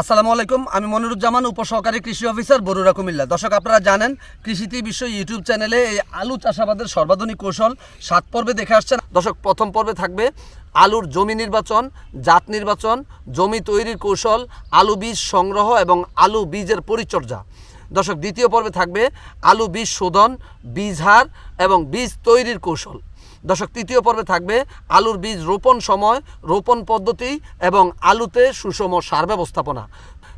আসসালামু আলাইকুম, আমি মনিরুজ্জামান, উপসহকারী কৃষি অফিসার বরুরা কুমিল্লা। দর্শক, আপনারা জানেন কৃষিতে বিশ্ব ইউটিউব চ্যানেলে এই আলু চাষাবাদের সর্বাধুনিক কৌশল সাত পর্বে দেখে আসছেন। দর্শক, প্রথম পর্বে থাকবে আলুর জমি নির্বাচন, জাত নির্বাচন, জমি তৈরির কৌশল, আলু বীজ সংগ্রহ এবং আলু বীজের পরিচর্যা। দর্শক, দ্বিতীয় পর্বে থাকবে আলু বীজ শোধন, বীজ হার এবং বীজ তৈরির কৌশল। দর্শক, তৃতীয় পর্বে থাকবে আলুর বীজ রোপণ সময়, রোপণ পদ্ধতি এবং আলুতে সুষম সার ব্যবস্থাপনা।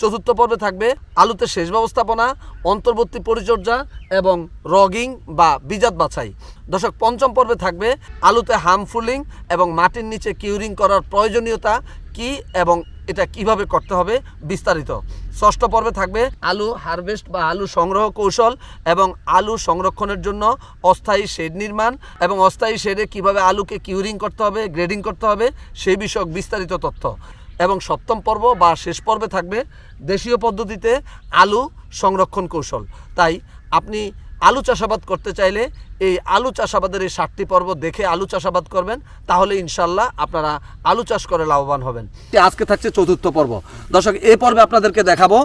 চতুর্থ পর্বে থাকবে আলুতে সেচ ব্যবস্থাপনা, অন্তর্বর্তী পরিচর্যা এবং রগিং বা বীজাত বাছাই। দর্শক, পঞ্চম পর্বে থাকবে আলুতে হার্মফুলিং এবং মাটির নিচে কিউরিং করার প্রয়োজনীয়তা কি এবং এটা কীভাবে করতে হবে বিস্তারিত। ষষ্ঠ পর্বে থাকবে আলু হারভেস্ট বা আলু সংগ্রহ কৌশল এবং আলু সংরক্ষণের জন্য অস্থায়ী শেড নির্মাণ এবং অস্থায়ী শেডে কীভাবে আলুকে কিউরিং করতে হবে গ্রেডিং করতে হবে, সেই বিষয়ক বিস্তারিত তথ্য। এবং সপ্তম পর্ব বা শেষ পর্বে থাকবে দেশীয় পদ্ধতিতে আলু সংরক্ষণ কৌশল। তাই আপনি আলু চাষাবাদ করতে চাইলে এই আলু চাষাবাদের এই সাতটি পর্ব দেখে আলু চাষাবাদ করবেন তাহলে ইনশাল্লাহ আপনারা আলু চাষ করে লাভবান হবেন। আজকে থাকছে চতুর্থ পর্ব। দর্শক এই পর্বে আপনাদেরকে দেখাবো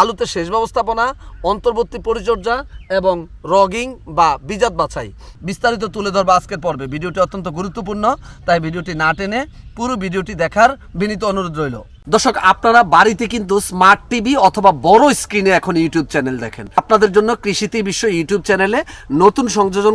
আলুতে সেচ ব্যবস্থাপনা অন্তর্বর্তী পরিচর্যা এবং রগিং বা বিজাত বাছাই। বিস্তারিত তুলে ধরবো আজকের পর্বে। ভিডিওটি অত্যন্ত গুরুত্বপূর্ণ তাই ভিডিওটি না টেনে পুরো ভিডিওটি দেখার বিনীত অনুরোধ রইল। দর্শক আপনারা বাড়িতে কিন্তু স্মার্ট টিভি অথবা বড় স্ক্রিনে এখন ইউটিউব চ্যানেল দেখেন। আপনাদের জন্য কৃষিতে বিশ্ব ইউটিউব চ্যানেলে নতুন সংযোজন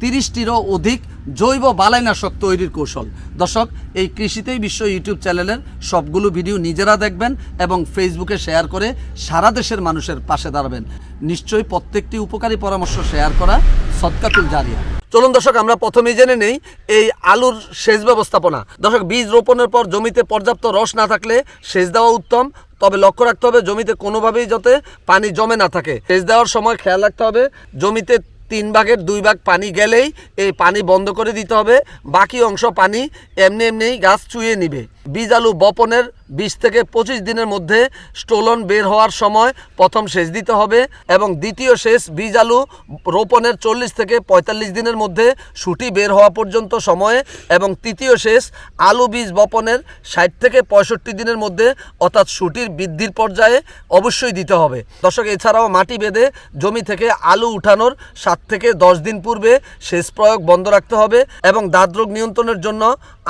তিরিশটিরও অধিক জৈব বালাইনাশক তৈরির কৌশল। দর্শক, এই কৃষিতেই বিশ্ব ইউটিউব চ্যানেলের সবগুলো ভিডিও নিজেরা দেখবেন এবং ফেসবুকে শেয়ার করে সারা দেশের মানুষের পাশে দাঁড়াবেন। নিশ্চয়ই প্রত্যেকটি উপকারী পরামর্শ শেয়ার করা সৎকাতুল জারিয়া। চলুন দর্শক, আমরা প্রথমেই জেনে নেই এই আলুর সেচ ব্যবস্থাপনা। দর্শক, বীজ রোপণের পর জমিতে পর্যাপ্ত রস না থাকলে সেচ দেওয়া উত্তম। তবে লক্ষ্য রাখতে হবে, জমিতে কোনোভাবেই যাতে পানি জমে না থাকে। সেচ দেওয়ার সময় খেয়াল রাখতে হবে, জমিতে তিন ভাগের দুই ভাগ পানি গেলেই এই পানি বন্ধ করে দিতে হবে। বাকি অংশ পানি এমনি এমনিই গাছ চুইয়ে নিবে। বীজ আলু বপনের বিশ থেকে পঁচিশ দিনের মধ্যে স্টোলন বের হওয়ার সময় প্রথম সেচ দিতে হবে এবং দ্বিতীয় সেচ বীজ আলু রোপণের চল্লিশ থেকে পঁয়তাল্লিশ দিনের মধ্যে সুটি বের হওয়া পর্যন্ত সময়ে এবং তৃতীয় সেচ আলু বীজ বপনের ষাট থেকে পঁয়ষট্টি দিনের মধ্যে অর্থাৎ সুটির বৃদ্ধির পর্যায়ে অবশ্যই দিতে হবে। দর্শক, এছাড়াও মাটি বেঁধে জমি থেকে আলু উঠানোর সাত থেকে দশ দিন পূর্বে সেচ প্রয়োগ বন্ধ রাখতে হবে এবং দাঁতরোগ নিয়ন্ত্রণের জন্য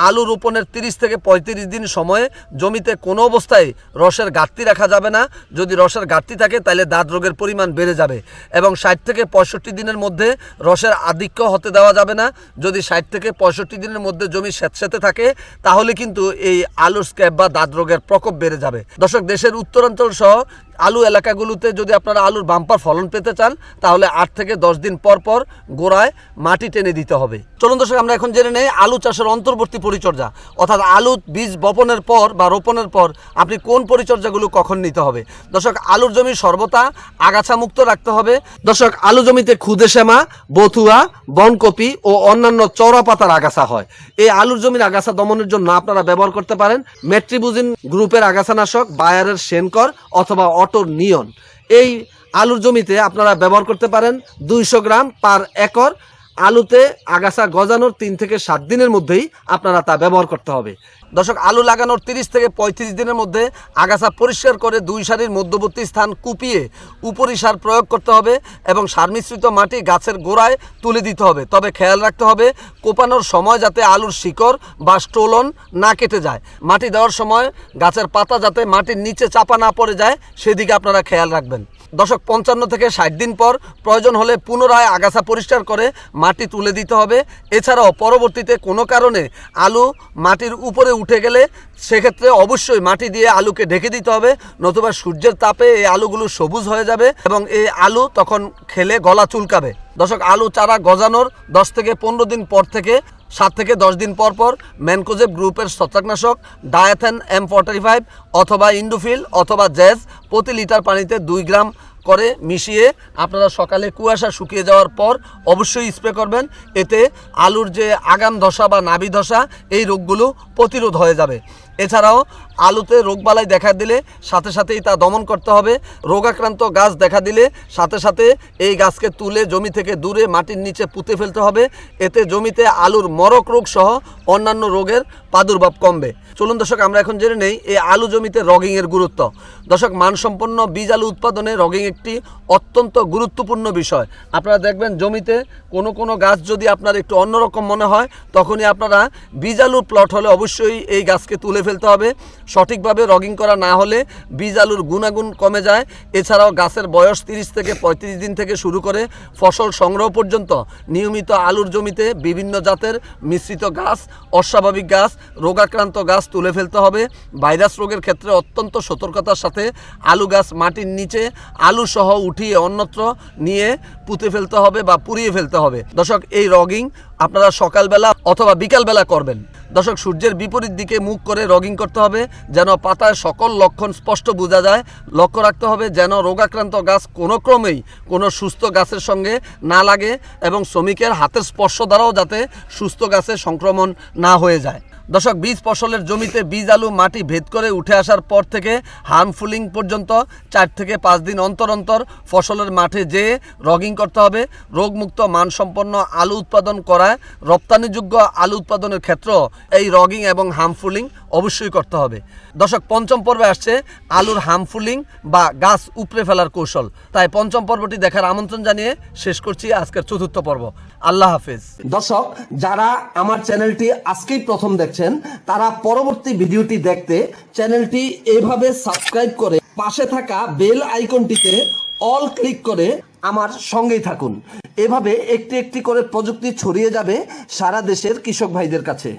আলু রোপণের তিরিশ থেকে পঁয়ত্রিশ দিন সময়ে জমিতে কোনো অবস্থায় রসের ঘাটতি রাখা যাবে না। যদি রসের ঘাটতি থাকে, তাহলে দাঁত রোগের পরিমাণ বেড়ে যাবে এবং ষাট থেকে পঁয়ষট্টি দিনের মধ্যে রসের আধিক্য হতে দেওয়া যাবে না। যদি ষাট থেকে পঁয়ষট্টি দিনের মধ্যে জমি স্যাঁতস্যাঁতে থাকে, তাহলে কিন্তু এই আলুর স্ক্যাব বা দাঁত রোগের প্রকোপ বেড়ে যাবে। দর্শক, দেশের উত্তরাঞ্চল সহ আলু এলাকাগুলোতে যদি আপনারা আলুর বাম্পার ফলন পেতে চান, তাহলে আট থেকে দশ দিন পর পর গোড়ায় মাটি টেনে দিতে হবে। চলুন দর্শক, আমরা এখন জেনে নেই আলু চাষের অন্তর্বর্তী পরিচর্যা। অর্থাৎ আলু বীজ বপনের পর বা রোপণের পর আপনি কোন পরিচর্যাগুলো কখন নিতে হবে? দর্শক, আলুর জমি সর্বদা আগাছা মুক্ত রাখতে হবে। দর্শক, আলু জমিতে খুদে শ্যামা, বথুয়া, বনকপি ও অন্যান্য চওড়া পাতার আগাছা হয়। এই আলুর জমির আগাছা দমনের জন্য আপনারা ব্যবহার করতে পারেন মেট্রিবুজিন গ্রুপের আগাছানাশক, বায়ারের সেনকর অথবা অটোর নিয়ন। এই আলুর জমিতে আপনারা ব্যবহার করতে পারেন দুইশো গ্রাম পার একর। আলুতে আগাছা গজানোর তিন থেকে সাত দিনের মধ্যেই আপনারা তা ব্যবহার করতে হবে। দর্শক, আলু লাগানোর তিরিশ থেকে পঁয়ত্রিশ দিনের মধ্যে আগাছা পরিষ্কার করে দুই সারির মধ্যবর্তী স্থান কুপিয়ে উপরি সার প্রয়োগ করতে হবে এবং সার মিশ্রিত মাটি গাছের গোড়ায় তুলে দিতে হবে। তবে খেয়াল রাখতে হবে, কোপানোর সময় যাতে আলুর শিকড় বা স্টোলন না কেটে যায়। মাটি দেওয়ার সময় গাছের পাতা যাতে মাটির নিচে চাপা না পড়ে যায়, সেদিকে আপনারা খেয়াল রাখবেন। দশক পঞ্চান্ন থেকে ষাট দিন পর প্রয়োজন হলে পুনরায় আগাছা পরিষ্কার করে মাটি তুলে দিতে হবে। এছাড়াও পরবর্তীতে কোনো কারণে আলু মাটির উপরে উঠে গেলে সেক্ষেত্রে অবশ্যই মাটি দিয়ে আলুকে ঢেকে দিতে হবে, নতুবা সূর্যের তাপে এই আলুগুলো সবুজ হয়ে যাবে এবং এই আলু তখন খেলে গলা চুলকাবে। দর্শক আলু চারা গজানোর দশ থেকে পনেরো দিন পর থেকে সাত থেকে দশ দিন পর পর ম্যানকোজেব গ্রুপের ছত্রাকনাশক ডায়াথেন এম ফর্টি ফাইভ অথবা ইন্ডুফিল অথবা জ্যাজ প্রতি লিটার পানিতে দুই গ্রাম করে মিশিয়ে আপনারা সকালে কুয়াশা শুকিয়ে যাওয়ার পর অবশ্যই স্প্রে করবেন। এতে আলুর যে আগাম ধসা বা নাভি ধসা, এই রোগগুলো প্রতিরোধ হয়ে যাবে। এছাড়াও আলুতে রোগবালাই দেখা দিলে সাথে সাথেই তা দমন করতে হবে। রোগাক্রান্ত গাছ দেখা দিলে সাথে সাথে এই গাছকে তুলে জমি থেকে দূরে মাটির নিচে পুঁতে ফেলতে হবে। এতে জমিতে আলুর মরক রোগ সহ অন্যান্য রোগের প্রাদুর্ভাব কমবে। চলুন দর্শক, আমরা এখন জেনে নেই এই আলু জমিতে রগিংয়ের গুরুত্ব। দর্শক, মানসম্পন্ন বীজ আলু উৎপাদনে রগিং একটি অত্যন্ত গুরুত্বপূর্ণ বিষয়। আপনারা দেখবেন জমিতে কোনো কোনো গাছ যদি আপনার একটু অন্যরকম মনে হয়, তখনই আপনারা বীজ আলুর প্লট হলে অবশ্যই এই গাছকে তুলে ফেলতে হবে। সঠিকভাবে রগিং করা না হলে বীজ আলুর গুণাগুণ কমে যায়। এছাড়াও গাছের বয়স তিরিশ থেকে পঁয়ত্রিশ দিন থেকে শুরু করে ফসল সংগ্রহ পর্যন্ত নিয়মিত আলুর জমিতে বিভিন্ন জাতের মিশ্রিত গাছ, অস্বাভাবিক গাছ, রোগাক্রান্ত গাছ তুলে ফেলতে হবে। ভাইরাস রোগের ক্ষেত্রে অত্যন্ত সতর্কতার সাথে আলু গাছ মাটির নিচে আলু সহ উঠিয়ে অন্যত্র নিয়ে পুঁতে ফেলতে হবে বা পুড়িয়ে ফেলতে হবে। দর্শক, এই রগিং আপনারা সকালবেলা অথবা বিকালবেলা করবেন। দর্শক, সূর্যের বিপরীত দিকে মুখ করে রগিং করতে হবে, যেন পাতায় সকল লক্ষণ স্পষ্ট বোঝা যায়। লক্ষ্য রাখতে হবে যেন রোগাক্রান্ত গাছ কোনো ক্রমেই কোনো সুস্থ গাছের সঙ্গে না লাগে এবং শ্রমিকের হাতের স্পর্শ দ্বারাও যাতে সুস্থ গাছে সংক্রমণ না হয়ে যায়। দর্শক, বীজ ফসলের জমিতে বীজ, আলু, মাটি ভেদ করে উঠে আসার পর থেকে হার্মফুলিং পর্যন্ত চার থেকে পাঁচ দিন অন্তর অন্তর ফসলের মাঠে যেয়ে রগিং করতে হবে। রোগমুক্ত, মানসম্পন্ন আলু উৎপাদন করায় রপ্তানিযোগ্য আলু উৎপাদনের ক্ষেত্র এই রগিং এবং হার্মফুলিং অবশ্যই করতে হবে। দর্শক, পঞ্চম পর্বে আসছে আলুর হার্মফুলিং বা গাছ উপড়ে ফেলার কৌশল। তাই পঞ্চম পর্বটি দেখার আমন্ত্রণ জানিয়ে শেষ করছি আজকের চতুর্থ পর্ব। আল্লাহ হাফেজ। দর্শক, যারা আমার চ্যানেলটি আজকেই প্রথম দেখছেন, তারা পরবর্তী ভিডিওটি দেখতে চ্যানেলটি এভাবে সাবস্ক্রাইব করে পাশে থাকা বেল আইকনটিতে অল ক্লিক করে আমার সঙ্গেই থাকুন। এভাবে একটি একটি করে প্রযুক্তি ছড়িয়ে যাবে সারা দেশের কৃষক ভাইদের কাছে।